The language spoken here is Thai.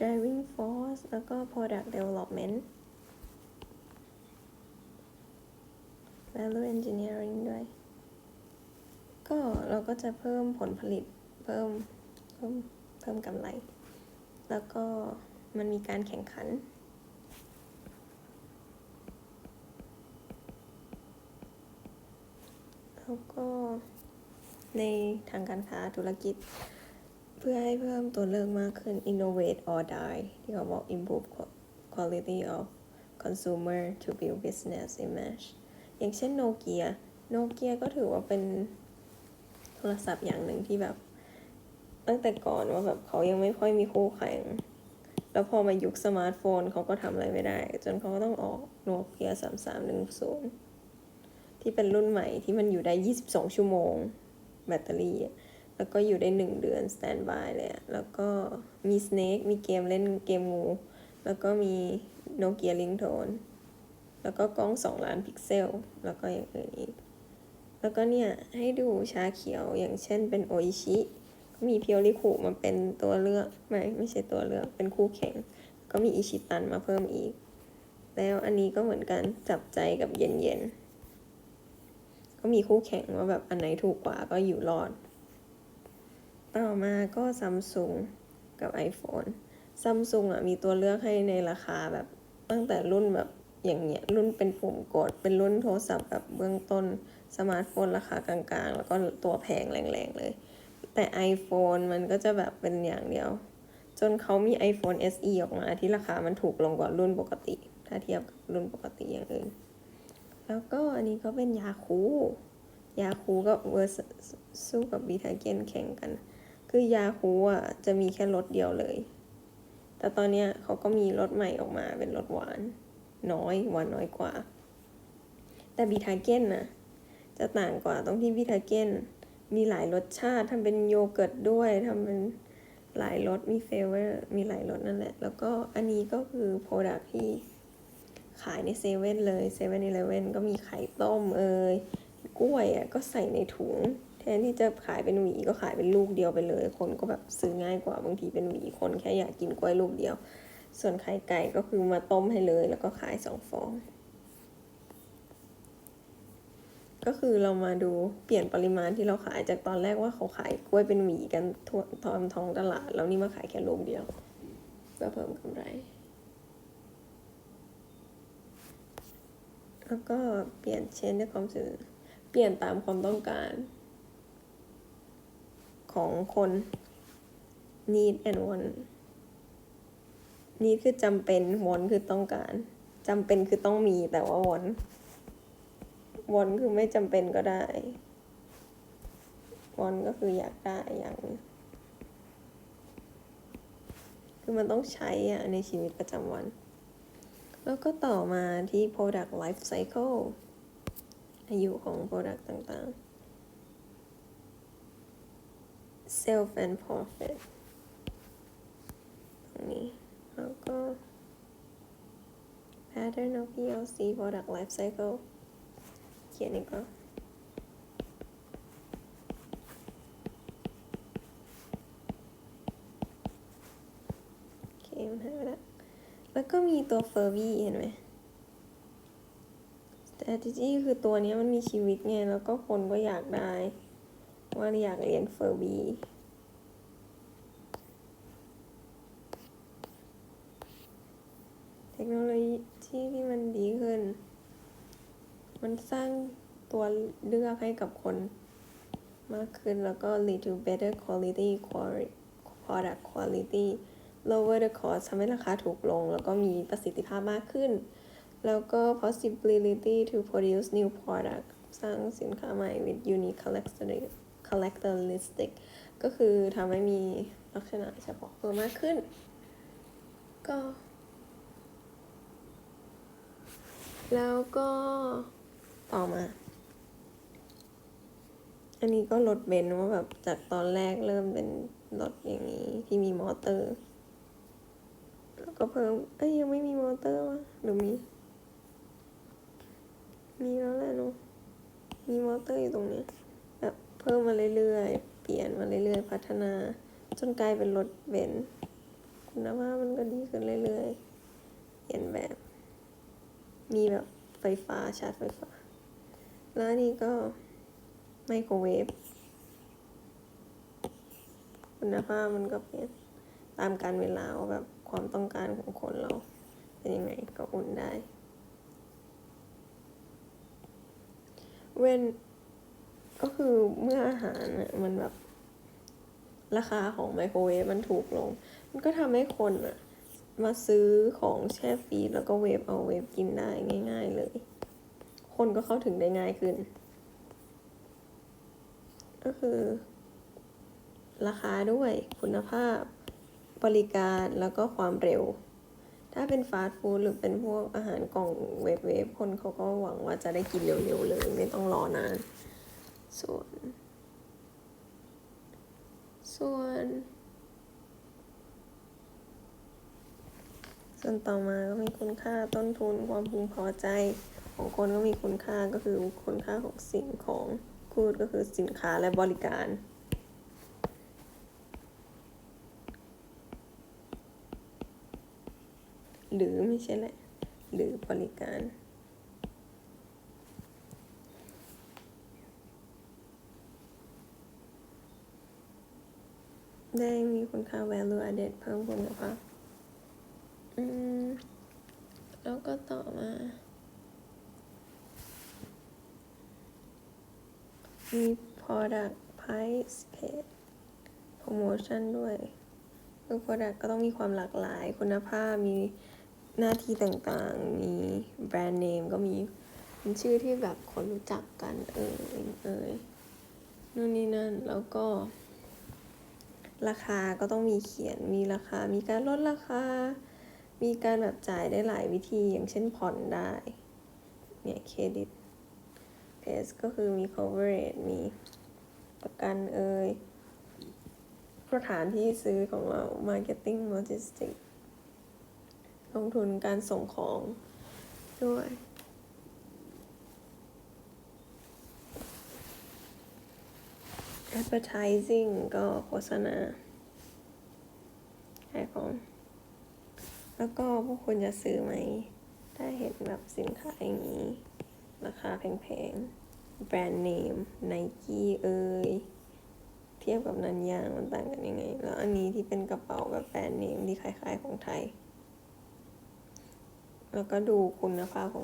driving force แล้วก็ product development value engineering ด้วย ก็เราก็จะเพิ่มผลผลิต เพิ่ม เพิ่ม เพิ่มกำไร แล้วก็มันมีการแข่งขัน แล้วก็ในทางการค้าธุรกิจ เพื่อให้เพิ่มตัวเลือกมากขึ้น innovate or die ที่เขาบอก improve quality of consumer to build business image อย่างเช่นโนเกียโนเกียก็ถือว่าเป็นโทรศัพท์อย่างหนึ่งที่แบบ ตั้งแต่ก่อนว่าแบบเขายังไม่ค่อยมีคู่แข่ง แล้วพอมายุคสมาร์ทโฟนเขาก็ทำอะไรไม่ได้ จนเขาก็ต้องออกโนเกียสามสามหนึ่งศูนย์ที่เป็นรุ่นใหม่ที่มันอยู่ได้22ชั่วโมง แบตเตอรี่ แล้วก็อยู่ได้1เดือนสแตนบายเลยอะแล้วก็มี Snake มีเกมเล่นเกมงู แล้วก็มีโนเกียลิงโทนแล้วก็กล้อง2ล้านพิกเซล แล้วก็อย่างอื่นอีก แล้วก็เนี่ย ให้ดูชาเขียวอย่างเช่นเป็นโออิชิ มีเพียวริคุมาเป็นตัวเลือก ไม่ไม่ใช่ตัวเลือก เป็นคู่แข่ง ก็มีอิชิตันมาเพิ่มอีก แล้วอันนี้ก็เหมือนกันจับใจกับเย็นเย็นๆก็มีคู่แข่งว่าแบบอันไหนถูกกว่าก็อยู่รอด ต่อมาก็ซัมซุงกับ iPhone ซัมซุงอะมีตัวเลือกให้ในราคาแบบตั้งแต่รุ่นแบบอย่างเงี้ยรุ่นเป็นปุ่มกด เป็นรุ่นโทรศัพท์แบบเบื้องต้นสมาร์ทโฟนราคากลางๆ แล้วก็ตัวแพงแรงๆเลย แต่ iPhone มันก็จะแบบเป็นอย่างเดียว จนเขามี iPhone SE ออกมาที่ราคามันถูกลงกว่ารุ่นปกติ ถ้าเทียบกับรุ่นปกติอย่างอื่น แล้วก็อันนี้ก็เป็นยาคูยาคูก็เวอร์สู้กับบีทาเกนแข่งกัน คือยาคูอะจะมีแค่รสเดียวเลย แต่ตอนเนี้ยเขาก็มีรสใหม่ออกมาเป็นรสหวาน น้อยหวานน้อยกว่า แต่บีทาเก้นนะจะต่างกว่าตรงที่บีทาเก้นมีหลายรสชาติทำเป็นโยเกิร์ตด้วยทำเป็นหลายรสมีเฟเวอร์มีหลายรสนั่นแหละ แล้วก็อันนี้ก็คือโปรดักที่ขายในเซเว่นเลยเซเว่นอีเลเว่นก็มีไข่ต้มเอยกล้วยอะก็ใส่ในถุง แทนที่จะขายเป็นหวีก็ขายเป็นลูกเดียวไปเลย คนก็แบบซื้อง่ายกว่าบางทีเป็นหวีคนแค่อยากกินกล้วยลูกเดียว ส่วนไข่ไก่ก็คือมาต้มให้เลย แล้วก็ขายสองฟอง ก็คือเรามาดูเปลี่ยนปริมาณที่เราขายจากตอนแรกว่าเขาขายกล้วยเป็นหวีกันทั่วทอมท้องตลาด แล้วนี่มาขายแค่ลูกเดียวเพื่อเพิ่มกำไร แล้วก็เปลี่ยนเชนด้วยความสื่อเปลี่ยนตามความต้องการ ของคน need and want need คือจำเป็น want คือต้องการจำเป็นคือต้องมีแต่ว่า want want คือไม่จำเป็นก็ได้ want ก็คืออยากได้อย่างคือมันต้องใช้อะในชีวิตประจำวัน แล้วก็ต่อมาที่ product life cycle อายุของ product ต่างๆ self and profit ตรงนี้ แล้วก็ pattern of PLC product life cycle เขียนอีกก็โอเคมันหายไปแล้วแล้วก็มีตัว Furby เห็นไหม strategy คือตัวนี้มันมีชีวิตไง แล้วก็คนก็อยากได้ ว่าอยากเรียนเฟอร์บีเทคโนโลยีที่ที่มันดีขึ้น มันสร้างตัวเลือกให้กับคนมากขึ้นแล้วก็ lead to better quality product quality lower the cost ทำให้ราคาถูกลง แล้วก็มีประสิทธิภาพมากขึ้น แล้วก็ possibility to produce new product สร้างสินค้าใหม่ with unique characteristics characteristic ก็คือทำให้มีลักษณะเฉพาะตัวมากขึ้น ก็ แล้วก็ต่อมา อันนี้ก็รถเบนซ์ว่าแบบจากตอนแรกเริ่มเป็นรถอย่างนี้ ที่มีมอเตอร์ แล้วก็เพิ่ม เอ้ยยังไม่มีมอเตอร์วะหรือมี มีแล้วแหละเนาะมีมอเตอร์อยู่ตรงนี้ เพิ่มมาเรื่อยๆ เปลี่ยนมาเรื่อยๆ พัฒนา จนกลายเป็นรถเบนซ์คุณภาพมันก็ดีขึ้นเรื่อยๆ เปลี่ยนแบบ มีแบบไฟฟ้าชาร์จไฟฟ้า แล้วนนี้ก็ไมโครเวฟ คุณภาพมันก็เปลี่ยนตามการเวลาว่าแบบความต้องการของคนเรา เป็นยังไงก็อุ่นได้เว้น ก็คือเมื่ออาหารมันแบบ ราคาของไมโครเวฟมันถูกลง มันก็ทำให้คนอะมาซื้อของแช่ฟรีแล้วก็เวฟเอาเวฟกินได้ง่าย ๆเลย คนก็เข้าถึงได้ง่ายขึ้น ก็คือ ราคาด้วยคุณภาพบริการแล้วก็ความเร็ว ถ้าเป็นฟาสต์ฟู้ดหรือเป็นพวกอาหารกล่องเวฟเวฟคนเขาก็หวังว่าจะได้กินเร็วๆเลย ไม่ต้องรอนาน ส่วน ส่วน ส่วนต่อมาก็มีคุณค่าต้นทุนความพึงพอใจ ของคนก็มีคุณค่าก็คือคุณค่าของสิ่งของกูดก็คือสินค้าและบริการหรือไม่ใช่แหละ หรือบริการ ได้มีคุณค่า value added เพิ่มคุณภาพอืม แล้วก็ต่อมา มี product price paid promotion ด้วยคือ product ก็ต้องมีความหลากหลาย คุณภาพ มีหน้าที่ต่างๆ มีแบรนด์เนมก็มีเป็นชื่อที่แบบคนรู้จักกัน เออเอยนู่นนี่นั่น แล้วก็ ราคาก็ต้องมีเขียนมีราคา มีการลดราคา มีการแบบจ่ายได้หลายวิธีอย่างเช่นผ่อนได้ เนี่ยเครดิตเพสก็คือมี coverage มีประกันเอ่ยสถานที่ซื้อของเรา marketing logistics ลงทุนการส่งของด้วย advertising ก็โฆษณาขายของ แล้วก็พวกคุณจะซื้อไหม ถ้าเห็นแบบสินค้าอย่างนี้ ราคาแพงๆ แบรนด์เนม ไนกี้เอ่ย เทียบกับนันยางมันต่างกันยังไง แล้วอันนี้ที่เป็นกระเป๋าแบบแบรนด์เนมที่คล้ายๆของไทย แล้วก็ดูคุณภาพของ